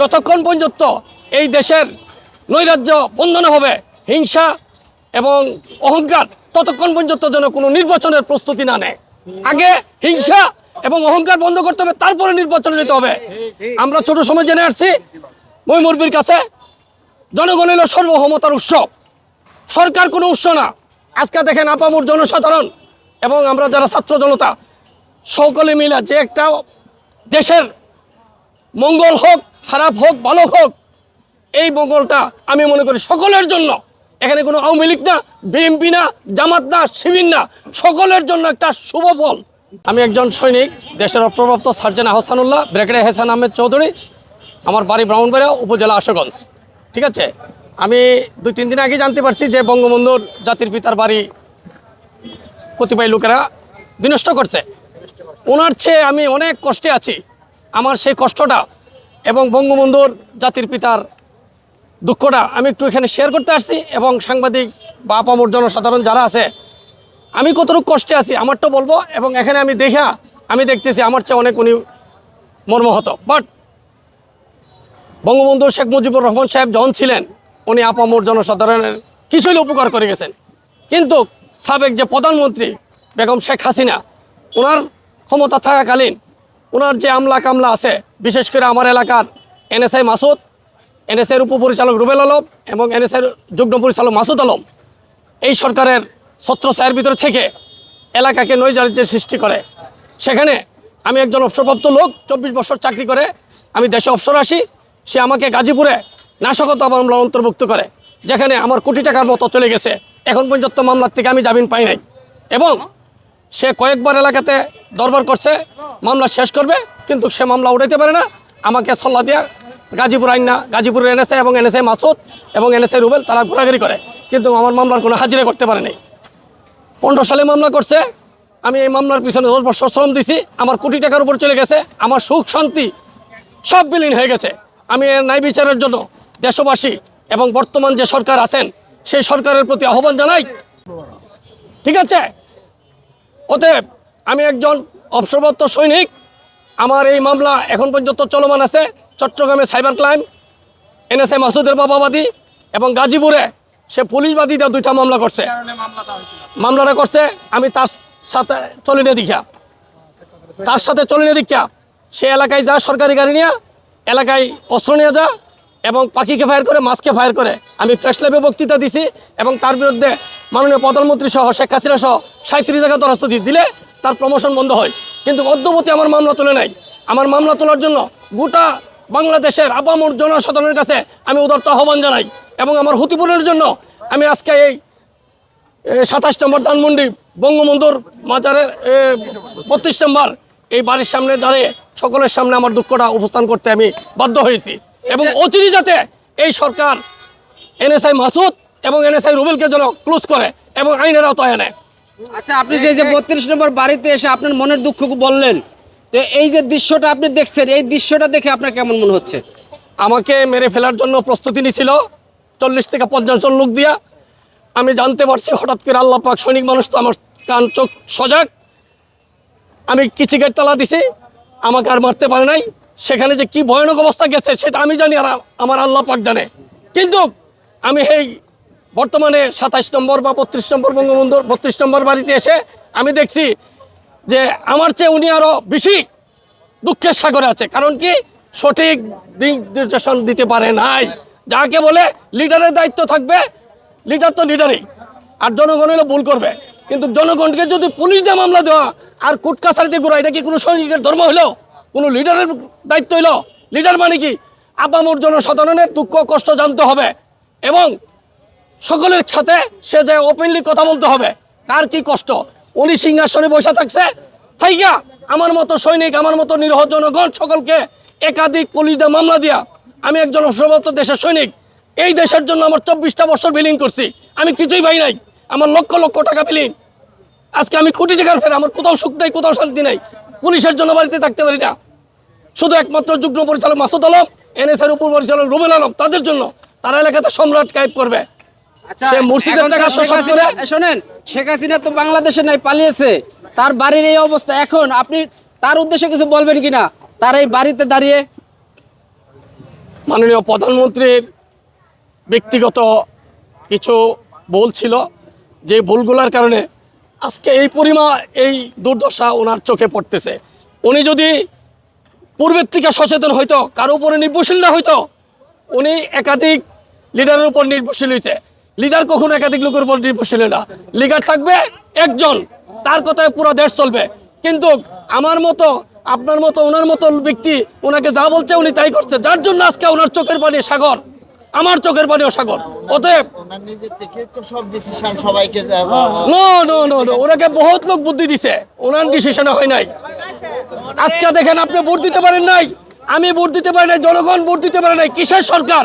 যতক্ষণ পর্যন্ত এই দেশের নৈরাজ্য বন্ধন হবে, হিংসা এবং অহংকার, ততক্ষণ পর্যন্ত যেন কোনো নির্বাচনের প্রস্তুতি না নেয়। আগে হিংসা এবং অহংকার বন্ধ করতে হবে, তারপরে নির্বাচনে যেতে হবে। আমরা ছোট সময় জেনে আসছি মৈমুরবির কাছে জনগণ হলো সর্বক্ষমতার উৎসব সরকার কোনো উৎস না। আজকে দেখেন আপামুর জনসাধারণ এবং আমরা যারা ছাত্র জনতা, সকলে মিলে যে একটা দেশের মঙ্গল হোক খারাপ হোক, ভালো হোক, এই মঙ্গলটা আমি মনে করি সকলের জন্য। এখানে কোনো আওয়ামী লীগ না, বিএনপি না, জামাত না, শিবির না, সকলের জন্য একটা শুভ ফল। আমি একজন সৈনিক, দেশের অপ্রপ্রাপ্ত সার্জেন আহসানুল্লাহ ব্রেকেটে হেসান আহমেদ চৌধুরী, আমার বাড়ি ব্রাহ্মণবাড়িয়া, উপজেলা আশুগঞ্জ। ঠিক আছে? আমি দুই, তিন দিন আগে জানতে পারছি যে বঙ্গবন্ধুর জাতির পিতার বাড়ি কতিপয় লোকেরা বিনষ্ট করছে। ওনার চেয়ে আমি অনেক কষ্টে আছি। আমার সেই কষ্টটা এবং বঙ্গবন্ধুর জাতির পিতার দুঃখটা আমি একটু এখানে শেয়ার করতে আসছি এবং সাংবাদিক বা আপামর জনসাধারণ যারা আছে, আমি কতটুকু কষ্টে আছি আমারটা বলব এবং এখানে আমি দেখা আমি দেখতেছি আমার চেয়ে অনেক উনি মর্মহত। বাট বঙ্গবন্ধু শেখ মুজিবুর রহমান সাহেব যখন ছিলেন, উনি আপামর জনসাধারণের কিছুই উপকার করে গেছেন। কিন্তু সাবেক যে প্রধানমন্ত্রী বেগম শেখ হাসিনা ওনার ক্ষমতা থাকাকালীন ওনার যে আমলা কামলা আছে, বিশেষ করে আমার এলাকার এনএসআই মাসুদ, এনএসআইয়ের উপপরিচালক রুবেল আলম এবং এনএসআইয়ের যুগ্ম পরিচালক মাসুদ আলম, এই সরকারের ছত্রছায়ের ভিতরে থেকে এলাকাকে নৈরাজ্যের সৃষ্টি করে। সেখানে আমি একজন অবসরপ্রাপ্ত লোক, চব্বিশ বছর চাকরি করে, আমি দেশে অবসর আসি, সে আমাকে গাজীপুরে নাশকতা মামলা অন্তর্ভুক্ত করে, যেখানে আমার কোটি টাকার মতো চলে গেছে। এখন পর্যন্ত মামলার থেকে আমি জামিন পাই নাই। এবং সে কয়েকবার এলাকাতে দরবার করছে, মামলা শেষ করবে, কিন্তু সে মামলা উঠাইতে পারে না। আমাকে সল্লা দিয়া গাজীপুর আইনা না গাজীপুরের এনএসআই এবং এনএসএ মাসুদ এবং এনএসআই রুবেল, তারা ঘোরাঘুরি করে, কিন্তু আমার মামলার কোনো হাজিরা করতে পারে নাই। পনেরো সালে মামলা করছে, আমি এই মামলার পিছনে দশ বছর শ্রম দিছি, আমার কোটি টাকার উপর চলে গেছে, আমার সুখ, শান্তি সব বিলীন হয়ে গেছে। আমি এর ন্যায় বিচারের জন্য দেশবাসী এবং বর্তমান যে সরকার আছেন, সেই সরকারের প্রতি আহ্বান জানাই। ঠিক আছে? অতএব আমি একজন অবসরপ্রাপ্ত সৈনিক। আমার এই মামলা এখন পর্যন্ত চলমান আছে। চট্টগ্রামে সাইবার ক্রাইম, এনএসএ মাসুদের বাবাবাদী এবং গাজীপুরে সে পুলিশবাদী দিয়ে দুইটা মামলা করছে। মামলাটা করছে, আমি তার সাথে চলিনে দীক্ষা তার সাথে চলিনে দীক্ষা সে এলাকায় যা সরকারি গাড়ি নিয়ে, এলাকায় অস্ত্র নিয়ে যা এবং পাখিকে ফায়ার করে, মাছকে ফায়ার করে। আমি প্রেস ল্যাবে বক্তৃতা দিছি এবং তার বিরুদ্ধে মাননীয় প্রধানমন্ত্রী সহ শেখ হাসিনা সহ সাঁত্রিশ জায়গা দরস্ত দিয়ে দিলে তার প্রমোশন বন্ধ হয়। কিন্তু অদ্যবতী আমার মামলা তুলে নাই। আমার মামলা তোলার জন্য গোটা বাংলাদেশের আপামর জনসাধারণের কাছে আমি উদার্ত আহ্বান জানাই এবং আমার হুতিপুরের জন্য আমি আজকে এই সাতাশ নম্বর ধানমন্ডি বঙ্গবন্ধুর মাজারের বত্রিশ নম্বর এই বাড়ির সামনে দাঁড়িয়ে সকলের সামনে আমার দুঃখটা উপস্থান করতে আমি বাধ্য হয়েছি। এবং অচিরি যাতে এই সরকার এনএসআই মাসুদ এবং এনএসআই রুবেলকে যেন ক্লোজ করে এবং আইনের আওতায় আনে। আচ্ছা আপনি যে যে বত্রিশ নম্বর বাড়িতে এসে আপনার মনের দুঃখ বললেন তো এই যে দৃশ্যটা আপনি দেখছেন এই দৃশ্যটা দেখে আপনার কেমন মনে হচ্ছে? আমাকে মেরে ফেলার জন্য প্রস্তুতি নিছিল চল্লিশ থেকে পঞ্চাশ জন লোক দিয়া। আমি জানতে পারছি হঠাৎ করে আল্লাহ পাক সৈনিক মানুষ তো আমার কান চোখ সজাগ। আমি কিচিকের তালা দিছি আমাকে আর মারতে পারে নাই। সেখানে যে কি ভয়ানক অবস্থা গেছে সেটা আমি জানি আর আমার আল্লাহ পাক জানে। কিন্তু আমি এই বর্তমানে সাতাইশ নম্বর বা বত্রিশ নম্বর বঙ্গবন্ধুর বত্রিশ নম্বর বাড়িতে এসে আমি দেখছি যে আমার চেয়ে উনি আরও বেশি দুঃখের সাগরে আছে। কারণ কি সঠিক দিক নির্দেশন দিতে পারে নাই। যাকে বলে লিডারের দায়িত্ব থাকবে, লিডার তো লিডারই, আর জনগণ হলে ভুল করবে। কিন্তু জনগণকে যদি পুলিশ দিয়ে মামলা দেওয়া আর কোর্ট কাছারিতে ঘোরা, এটা কি কোনো সৈনিকের ধর্ম হইল কোনো লিডারের দায়িত্ব হইল। লিডার মানে কি? আপামর জনসাধারণের দুঃখ কষ্ট জানতে হবে এবং সকলের সাথে সে যে ওপেনলি কথা বলতে হবে, কার কি কষ্ট? উনি সিংহাসনে বসে থাকছে। থাইকা, আমার মতো সৈনিক, আমার মতো নিরহ জনগণ সকলকে একাধিক পুলিশ দিয়ে মামলা দিয়া, আমি একজন সর্বত্র দেশের সৈনিক। এই দেশের জন্য আমার চব্বিশটা বছর বিলিং করছি। আমি কিছুই পাই নাই। আমার লক্ষ লক্ষ টাকা বিলিং আজকে আমি কোটি টাকার ফের আমার কোথাও সুখ নাই, কোথাও শান্তি নাই। পুলিশের জন্য বাড়িতে থাকতে পারি না। শুধু একমাত্র যুগ্ম পরিচালক মাসুদ আলম এনএসআর উপ পরিচালক রুবেল আলম তাদের জন্য তারা এলাকাতে সম্রাট কায়েব করবে। আচ্ছা সে টাকা হাসিনা- শোনেন শেখ হাসিনা তো বাংলাদেশে নাই পালিয়েছে। তার বাড়ির এই অবস্থা এখন আপনি তার উদ্দেশ্যে কিছু বলবেন কিনা? তার এই বাড়িতে দাঁড়িয়ে। মাননীয় প্রধানমন্ত্রীর ব্যক্তিগত কিছু ভুল ছিল। যে ভুলগুলোর কারণে আজকে এই পরিমা এই দুর্দশা ওনার চোখে পড়তেছে। উনি যদি পূর্বের থেকে সচেতন হইতো কারও উপরে নির্ভরশীল না হইতো উনি একাধিক লিডারের উপর নির্ভরশীল হয়েছে লিডার কখনো একাধিক লোকের উপর নির্ভরশীল না। লিডার থাকবে একজন তার কথায় পুরো দেশ চলবে। কিন্তু আমার মতো আপনার মতো ওনার মতো ব্যক্তি ওনাকে যা বলছে উনি তাই করছে। যার জন্য আজকে ওনার চোখের পানি সাগর আমার চোখের পানিও সাগর। অতএব ওনাকে বহুত লোক বুদ্ধি দিছে। ওনার ডিসিশনে হয় নাই। আজকে দেখেন আপনি ভোট দিতে পারেন নাই, আমি ভোট দিতে পারি নাই, জনগণ ভোট দিতে পারে নাই, কিসের সরকার?